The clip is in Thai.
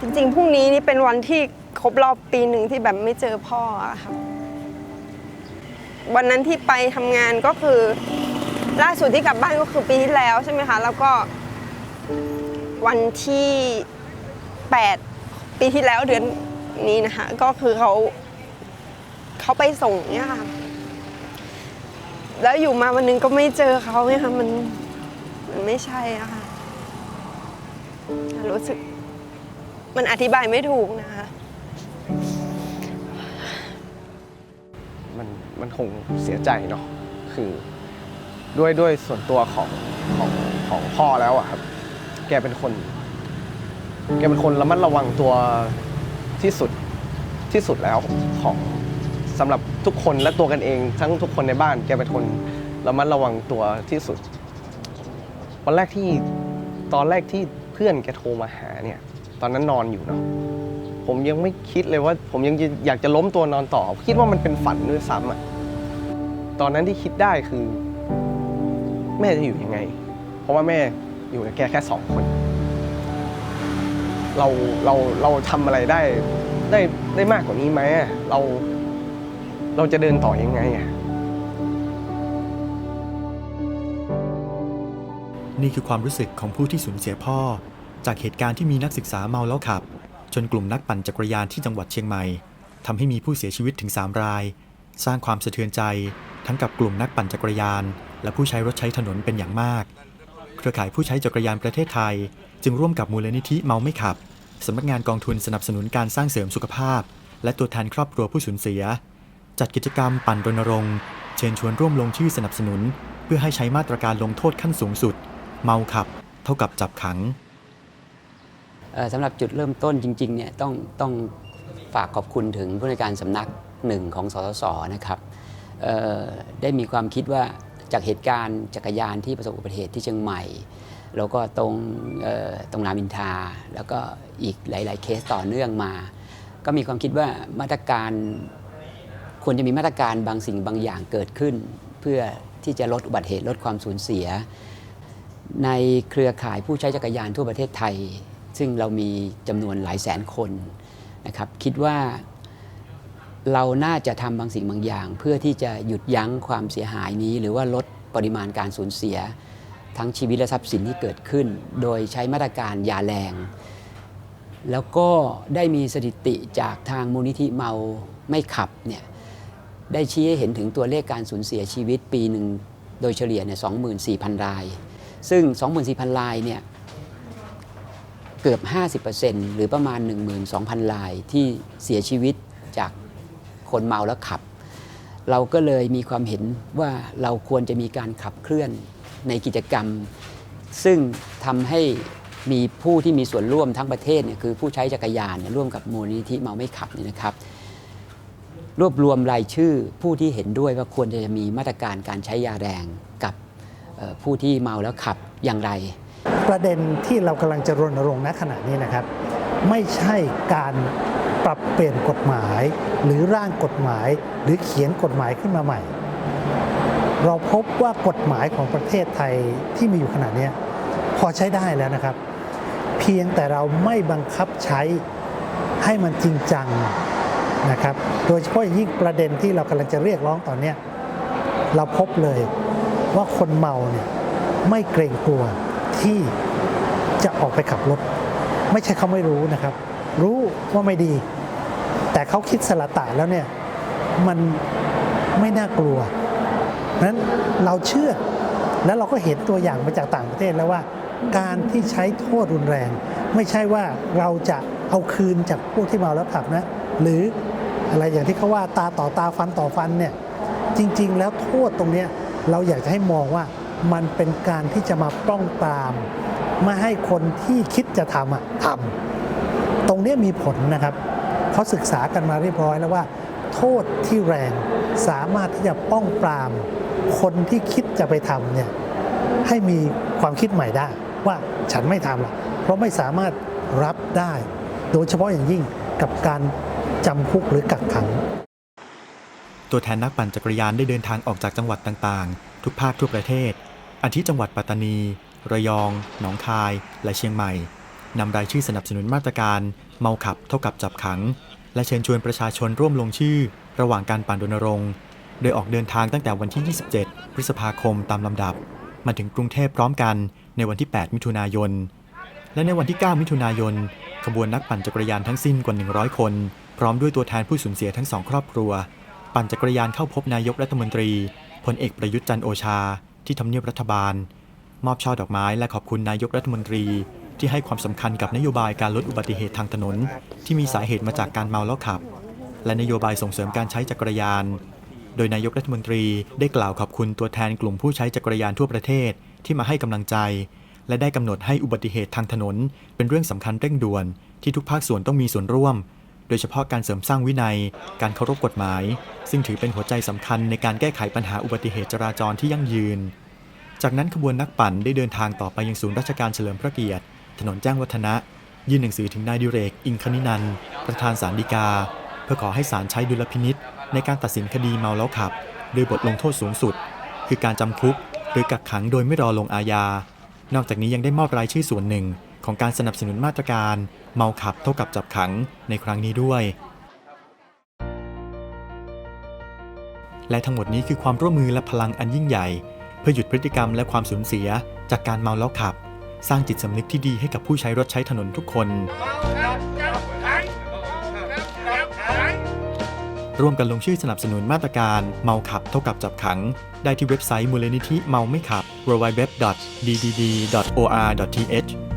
จริงๆพรุ่งนี้นี่เป็นวันที่ครบรอบปีหนึ่งที่แบบไม่เจอพ่ออะค่ะวันนั้นที่ไปทำงานก็คือ ล่าสุดที่กลับบ้านก็คือปีที่แล้วใช่ไหมคะ แล้วก็วันที่ 8 ปีที่แล้วเดือนนี้นะคะ ก็คือเขาเขาไปส่งเนี่ยค่ะ แล้วอยู่มาวันหนึงก็ไม่เจอเขาเนี่ยค่ะมันมันไม่ใช่อะค่ะรู้สึก มันอธิบายไม่ถูกนะคะ มันมันคงเสียใจเนาะคือด้วยด้วยส่วนตัวของของของพ่อแล้วอะครับ แกเป็นคน แกเป็นคนระมัดระวังตัวที่สุดที่สุดแล้วของสำหรับทุกคนและตัวกันเอง ทั้งทุกคนในบ้าน แกเป็นคนระมัดระวังตัวที่สุด วันแรกที่ตอนแรกที่เพื่อนแกโทรมาหาเนี่ย ตอนนั้นนอนอยู่เนาะผมยังไม่คิดเลยว่า ผมยังอยากจะล้มตัวนอนต่อ คิดว่ามันเป็นฝันด้วยซ้ำอะตอนนั้นที่คิดได้คือ แม่จะอยู่ยังไง เพราะว่าแม่อยู่กับแกแค่สองคน เราเราเราทำอะไรได้ได้ได้มากกว่านี้ไหมอะเราเราจะเดินต่อยังไงอะนี่คือความรู้สึกของผู้ที่สูญเสียพ่อ จากเหตุการณ์ที่มีนักศึกษาเมาแล้วขับ จนกลุ่มนักปั่นจักรยานที่จังหวัดเชียงใหม่ทำให้มีผู้เสียชีวิตถึง 3 ราย สร้างความสะเทือนใจ ทั้งกับกลุ่มนักปั่นจักรยาน และผู้ใช้รถใช้ถนนเป็นอย่างมาก เครือข่ายผู้ใช้จักรยานประเทศไทย จึงร่วมกับมูลนิธิเมาไม่ขับสำนักงานกองทุนสนับสนุนการสร้างเสริมสุขภาพ และตัวแทนครอบครัวผู้สูญเสีย จัดกิจกรรมปั่นรณรงค์เชิญชวนร่วมลงชื่อสนับสนุน เพื่อให้ใช้มาตรการลงโทษขั้นสูงสุด เมาขับ เท่ากับจับขัง สำหรับจุดเริ่มต้นจริงๆเนี่ยต้องต้องฝากขอบคุณถึงผู้ในการสำนักหนึ่งของสสสนะครับได้มีความคิดว่าจากเหตุการณ์จักรยานที่ประสบอุบัติเหตุที่เชียงใหม่ แล้วก็ตรงตรงรามอินทา แล้วก็อีกหลาย ๆ เคสต่อเนื่องมา ก็มีความคิดว่ามาตรการควรจะมีมาตรการบางสิ่งบางอย่างเกิดขึ้น เพื่อที่จะลดอุบัติเหตุลดความสูญเสีย ในเครือข่ายผู้ใช้จักรยานทั่วประเทศไทย ซึ่งเรามีจำนวนหลายแสนคนนะครับคิดว่าเราน่าจะทำบางสิ่งบางอย่าง เพื่อที่จะหยุดยั้งความเสียหายนี้ หรือว่าลดปริมาณการสูญเสีย ทั้งชีวิตและทรัพย์สินที่เกิดขึ้น โดยใช้มาตรการยาแรง แล้วก็ได้มีสถิติจากทางมูลนิธิเมาไม่ขับเนี่ยได้ชี้ให้เห็นถึงตัวเลขการสูญเสียชีวิตปีหนึ่งโดยเฉลี่ยเนี่ย24,000 ราย ซึ่ง 24,000 รายเนี่ย เกือบ 50%หรือประมาณ 12,000รายที่เสียชีวิตจากคนเมาแล้วขับ เราก็เลยมีความเห็นว่าเราควรจะมีการขับเคลื่อนในกิจกรรม ซึ่งทำให้มีผู้ที่มีส่วนร่วมทั้งประเทศเนี่ยคือผู้ใช้จักรยานเนี่ยร่วมกับมูลนิธิเมาไม่ขับนี่นะครับ รวบรวมรายชื่อผู้ที่เห็นด้วยว่าควรจะมีมาตรการการใช้ยาแรงกับผู้ที่เมาแล้วขับอย่างไร ประเด็นที่เรากำลังจะรณรงค์ณขณะนี้นะครับ ไม่ใช่การปรับเปลี่ยนกฎหมายหรือร่างกฎหมายหรือเขียนกฎหมายขึ้นมาใหม่ เราพบว่ากฎหมายของประเทศไทยที่มีอยู่ขณะนี้พอใช้ได้แล้วนะครับ เพียงแต่เราไม่บังคับใช้ให้มันจริงจังนะครับ โดยเฉพาะอย่างยิ่งประเด็นที่เรากำลังจะเรียกร้องตอนนี้เราพบเลยว่าคนเมาเนี่ยไม่เกรงกลัว ที่จะออกไปขับรถ ไม่ใช่เขาไม่รู้นะครับ รู้ว่าไม่ดี แต่เขาคิดสละตะแล้วเนี่ย มันไม่น่ากลัวนั้นเราเชื่อแล้วเราก็เห็นตัวอย่างมาจากต่างประเทศแล้วว่า การที่ใช้โทษรุนแรง ไม่ใช่ว่าเราจะเอาคืนจากพวกที่เมาแล้วขับนะ หรืออะไรอย่างที่เขาว่าตาต่อตาฟันต่อฟันเนี่ยจริง ๆ แล้วโทษตรงเนี้ยเราอยากจะให้มองว่า มันเป็นการที่จะมาป้องปรามไม่ให้คนที่คิดจะทำอะทำตรงนี้มีผลนะครับเขาศึกษากันมาเรียบร้อยแล้วว่า โทษที่แรงสามารถที่จะป้องปราม คนที่คิดจะไปทำเนี่ยให้มีความคิดใหม่ได้ ว่าฉันไม่ทำละเพราะไม่สามารถรับได้ โดยเฉพาะอย่างยิ่งกับการจำคุกหรือกักขัง ตัวแทนนักปั่นจักรยานได้เดินทางออกจากจังหวัดต่างๆ ทุกภาคทั่วประเทศ อาทิจังหวัดปัตตานี ระยอง หนองคาย และเชียงใหม่นำรายชื่อสนับสนุนมาตรการ เมาขับเท่ากับจับขัง และเชิญชวนประชาชนร่วมลงชื่อ ระหว่างการปั่นรณรงค์โดยออกเดินทางตั้งแต่วันที่ 27 พฤษภาคมตามลำดับ มาถึงกรุงเทพพร้อมกันในวันที่ 8 มิถุนายน และในวันที่ 9 มิถุนายน ขบวนนักปั่นจักรยานทั้งสิ้นกว่า 100 คน พร้อมด้วยตัวแทนผู้สูญเสียทั้งสองครอบครัว ปั่นจักรยานเข้าพบนายกรัฐมนตรีพลเอกประยุทธ์จันโอชา ที่ทำเนียบรัฐบาล มอบช่อดอกไม้และขอบคุณนายกรัฐมนตรี ที่ให้ความสำคัญกับนโยบายการลดอุบัติเหตุทางถนน ที่มีสาเหตุมาจากการเมาแล้วขับ และนโยบายส่งเสริมการใช้จักรยาน โดยนายกรัฐมนตรีได้กล่าวขอบคุณตัวแทนกลุ่มผู้ใช้จักรยานทั่วประเทศที่มาให้กำลังใจ และได้กำหนดให้อุบัติเหตุทางถนน เป็นเรื่องสำคัญเร่งด่วน ที่ทุกภาคส่วนต้องมีส่วนร่วม โดยเฉพาะการเสริมสร้างวินัย การเคารพกฎหมาย ซึ่งถือเป็นหัวใจสำคัญในการแก้ไขปัญหาอุบัติเหตุจราจรที่ยั่งยืน จากนั้นขบวนนักปั่นได้เดินทางต่อไปยังศูนย์ราชการเฉลิมพระเกียรติ ถนนแจ้งวัฒนะ ยื่นหนังสือถึงนายดิเรก อิงคณินัน ประธานศาลฎีกา เพื่อขอให้ศาลใช้ดุลพินิษในการตัดสินคดีเมาแล้วขับ โดยบทลงโทษสูงสุด คือการจำคุก หรือกักขังโดยไม่รอลงอาญา นอกจากนี้ยังได้มอบรายชื่อส่วนหนึ่ง ของการสนับสนุนมาตรการ เมาขับเท่ากับจับขังในครั้งนี้ด้วย และทั้งหมดนี้คือความร่วมมือและพลังอันยิ่งใหญ่ เพื่อหยุดพฤติกรรมและความสูญเสีย จากการเมาแล้วขับ สร้างจิตสำนึกที่ดีให้กับผู้ใช้รถใช้ถนนทุกคน ร่วมกันลงชื่อสนับสนุนมาตรการ เมาขับเท่ากับจับขัง ได้ที่เว็บไซต์มูลนิธิเมาไม่ขับ www.ddd.or.th